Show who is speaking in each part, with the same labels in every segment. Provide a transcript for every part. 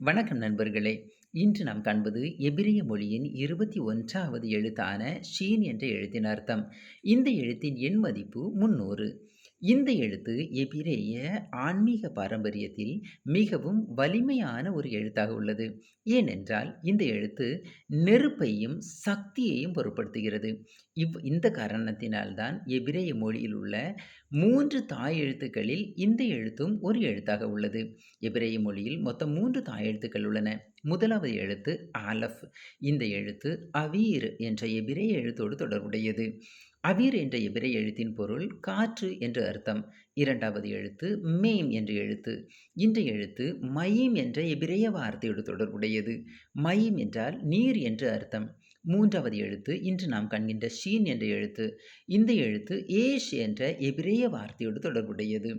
Speaker 1: வணக்கம் நண்பர்களே! இன்று நாம் காண்பது எபிரிய மொழியின் 21வது எழுத்தான ஷீன் என்ற எழுத்தின் அர்த்தம். இந்த எழுத்தின் எண் மதிப்பு 300. இந்த எழுத்து எபிரேய ஆன்மீக பாரம்பரியத்தில் மிகவும் வலிமையான ஒரு எழுத்தாக உள்ளது. ஏனென்றால், இந்த எழுத்து நெருப்பையும், சக்தியையும் பொருட்படுத்துகிறது. இவ் இந்த காரணத்தினால் தான் எபிரேய மொழியில் உள்ள மூன்று தாய் எழுத்துக்களில் இந்த எழுத்தும் ஒரு எழுத்தாக உள்ளது. எபிரேய மொழியில் மொத்தம் மூன்று தாய் எழுத்துக்கள் உள்ளன. முதலாவது எழுத்து ஆலஃப். இந்த எழுத்து அவீர் என்ற எபிரேய எழுத்தோடு தொடர்புடையது. அவிர் என்ற இவ்விரை எழுத்தின் பொருள் காற்று என்று அர்த்தம். இரண்டாவது எழுத்து மேம் என்ற எழுத்து. இன்றைய எழுத்து மயீம் என்ற எபிரேய வார்த்தையோடு தொடர்புடையது. மயீம் என்றால் நீர் என்று அர்த்தம். மூன்றாவது எழுத்து இன்று நாம் காண்கின்ற ஷீன் என்ற எழுத்து. இந்த எழுத்து ஏஷ் என்ற எபிரேய வார்த்தையோடு தொடர்புடையது.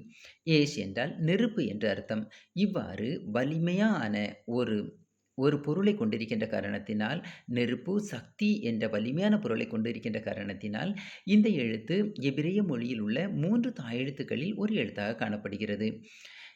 Speaker 1: ஏஷ் என்றால் நெருப்பு என்று அர்த்தம். இவ்வாறு வலிமையான ஒரு ஒரு பொருளைக் கொண்டிருக்கின்ற காரணத்தினால், நெருப்பு, சக்தி என்ற வலிமையான பொருளை கொண்டிருக்கின்ற காரணத்தினால், இந்த எழுத்து எபிரேய மொழியில் உள்ள மூன்று தாயெழுத்துக்களில் ஒரு எழுத்தாக காணப்படுகிறது.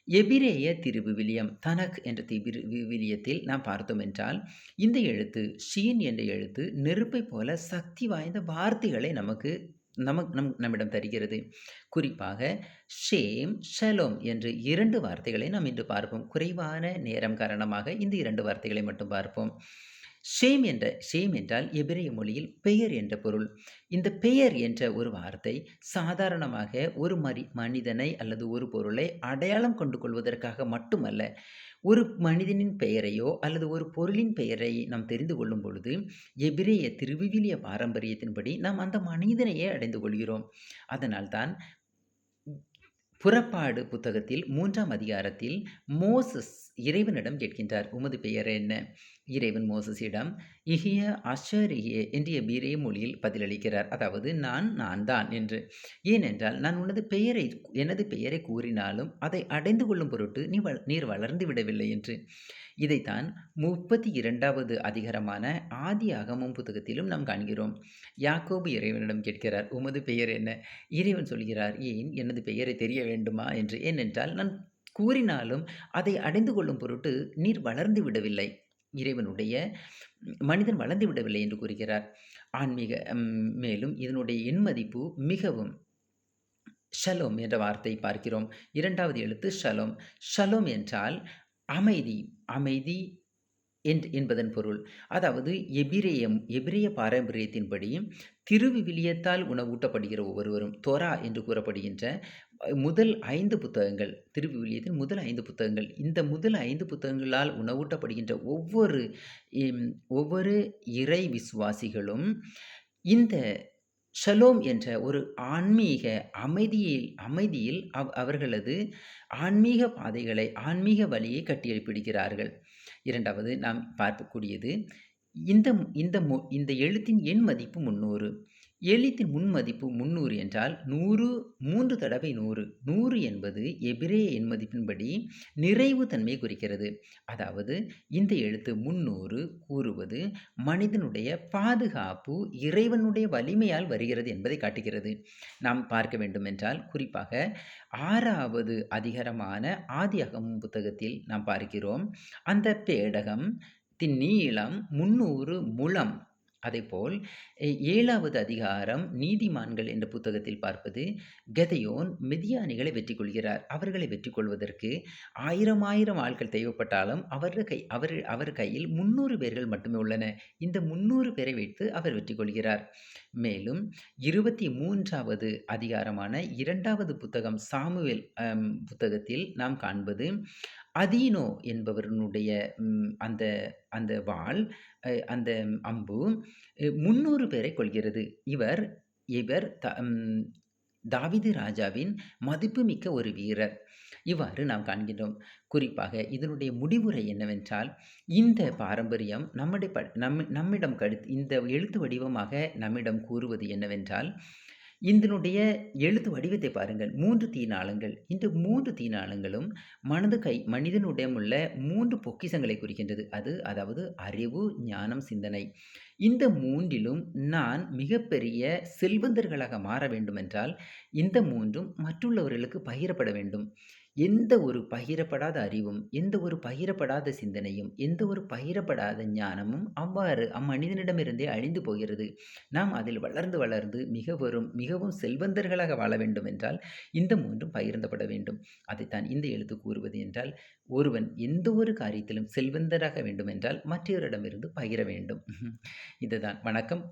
Speaker 1: எபிரேய திருவிவிலியம் தனக் என்ற திபிரு விவிலியத்தில் நாம் பார்த்தோமென்றால், இந்த எழுத்து ஷீன் என்ற எழுத்து நெருப்பைப் போல சக்தி வாய்ந்த வார்த்தைகளை நமக்கு நமக் நம் நம்மிடம் தருகிறது. குறிப்பாக ஷேம், ஷலோம் என்று இரண்டு வார்த்தைகளை நாம் இன்று பார்ப்போம். குறைவான நேரம் காரணமாக இந்த இரண்டு வார்த்தைகளை மட்டும் பார்ப்போம். ஷேம் என்ற ஷேம் என்றால் எபிரேய மொழியில் பெயர் என்ற பொருள். இந்த பெயர் என்ற ஒரு வார்த்தை சாதாரணமாக ஒரு மரி மனிதனை அல்லது ஒரு பொருளை அடையாளம் கொண்டு கொள்வதற்காக மட்டுமல்ல. ஒரு மனிதனின் பெயரையோ அல்லது ஒரு பொருளின் பெயரை நாம் தெரிந்து கொள்ளும் பொழுது, எபிரேய திருவிவிலிய பாரம்பரியத்தின்படி நாம் அந்த மனிதனையே அடைந்து கொள்கிறோம். அதனால்தான் புறப்பாடு புத்தகத்தில் மூன்றாம் அதிகாரத்தில் மோசஸ் இறைவனிடம் கேட்கின்றார். "உமது பெயர் என்ன?" இறைவன் மோசஸிடம் இகிய அஷரியே" என்று பீரிய மொழியில் பதிலளிக்கிறார். அதாவது "நான், நான் தான்" என்று. ஏனென்றால், "நான் உனது பெயரை எனது பெயரை கூறினாலும் அதை அடைந்து கொள்ளும் பொருட்டு நீ வ நீர் வளர்ந்து விடவில்லை" என்று. இதைத்தான் 32வது அதிகாரமான ஆதி அகமும் புத்தகத்திலும் நாம் காண்கிறோம். யாக்கோபு இறைவனிடம் கேட்கிறார் "உமது பெயர் என்ன?" இறைவன் சொல்கிறார் "ஏன் எனது பெயரை தெரிய வேண்டுமா என்று. ஏனென்றால், "நான் கூறினாலும் அதை அடைந்து கொள்ளும் பொருட்டு நீர் வளர்ந்து விடவில்லை." இறைவனுடைய மனிதன் வளர்ந்து விடவில்லை என்று கூறுகிறார். ஆன்மீக மேலும் இதனுடைய எண் மதிப்பு மிகவும் ஷலோம் என்ற வார்த்தை பார்க்கிறோம். இரண்டாவது எழுத்து ஷலோம். ஷலோம் என்றால் அமைதி, அமைதி என் என்பதன் பொருள். அதாவது எபிரேயம் எபிரேய பாரம்பரியத்தின்படி திருவிவிலியத்தால் உணவூட்டப்படுகிற ஒவ்வொருவரும் தொரா என்று கூறப்படுகின்ற முதல் ஐந்து புத்தகங்கள் திருவிவிலியத்தின் முதல் ஐந்து புத்தகங்கள். இந்த முதல் ஐந்து புத்தகங்களால் உணவூட்டப்படுகின்ற ஒவ்வொரு ஒவ்வொரு இறை விசுவாசிகளும் இந்த ஷலோம் என்ற ஒரு ஆன்மீக அமைதியில் அமைதியில் அவ் அவர்களது ஆன்மீக பாதைகளை, ஆன்மீக வழியை கட்டியெழுப்பிடுகிறார்கள். இரண்டாவது நாம் பார்க்கக்கூடியது இந்த இந்த மு இந்த எழுத்தின் எண் மதிப்பு 300. எழுத்தின் முன் மதிப்பு 300 என்றால் 100 3 தடவை நூறு நூறு என்பது எபிரே எண் மதிப்பின்படி நிறைவு தன்மையை குறிக்கிறது. அதாவது இந்த எழுத்து 300 கூறுவது மனிதனுடைய பாதுகாப்பு இறைவனுடைய வலிமையால் வருகிறது என்பதை காட்டுகிறது. நாம் பார்க்க வேண்டுமென்றால், குறிப்பாக ஆறாவது அதிகாரமான ஆதியகம் புத்தகத்தில் நாம் பார்க்கிறோம். அந்த பேடகம் தின் நீளம் 300 முழம். அதேபோல் ஏழாவது அதிகாரம் நீதிமான்கள் என்ற புத்தகத்தில் பார்ப்பது, கதையோன் மிதியானிகளை வெற்றி கொள்கிறார். அவர்களை வெற்றி கொள்வதற்கு ஆயிரம் ஆயிரம் ஆட்கள் தேவைப்பட்டாலும் அவர் கை அவர் அவர் கையில் 300 பேர்கள் மட்டுமே உள்ளன. இந்த 300 பேரை வைத்து அவர் வெற்றி கொள்கிறார். மேலும் 23வது அதிகாரமான இரண்டாவது புத்தகம் சாமுவேல் புத்தகத்தில் நாம் காண்பது, அதீனோ என்பவரினுடைய அந்த அந்த வாள் அந்த அம்பு 300 பேரை கொள்கிறது இவர் இவர் த தாவிது ராஜாவின் மதிப்புமிக்க ஒரு வீரர். இவ்வாறு நாம் காண்கின்றோம். குறிப்பாக இதனுடைய முடிவுரை என்னவென்றால், இந்த பாரம்பரியம் நம்முடைய நம் நம்மிடம் கடுத் இந்த எழுத்து வடிவமாக நம்மிடம் கூறுவது என்னவென்றால், இதனுடைய எழுத்து வடிவத்தை பாருங்கள். மூன்று தீநாளங்கள். இந்த மூன்று தீநாளங்களும் மனது கை மனிதனுடமுள்ள மூன்று பொக்கிசங்களை குறிக்கின்றது. அது அதாவது அறிவு, ஞானம், சிந்தனை. இந்த மூன்றிலும் நான் மிகப்பெரிய செல்வந்தர்களாக மாற வேண்டுமென்றால், இந்த மூன்றும் மற்றுள்ளவர்களுக்கு பகிரப்பட வேண்டும். எந்த ஒரு பகிரப்படாத அறிவும், எந்த ஒரு பகிரப்படாத சிந்தனையும், எந்த ஒரு பகிரப்படாத ஞானமும் அவ்வாறு அம்மனிதனிடமிருந்தே அழிந்து போகிறது. நாம் அதில் வளர்ந்து வளர்ந்து மிகவரும் மிகவும் செல்வந்தர்களாக வாழ வேண்டுமென்றால், இந்த மூன்றும் பகிர்ந்தப்பட வேண்டும். அதைத்தான் இந்த எழுத்து கூறுவது என்றால், ஒருவன் எந்த ஒரு காரியத்திலும் செல்வந்தராக வேண்டுமென்றால், மற்றவரிடமிருந்து பகிர வேண்டும். இதுதான். வணக்கம்.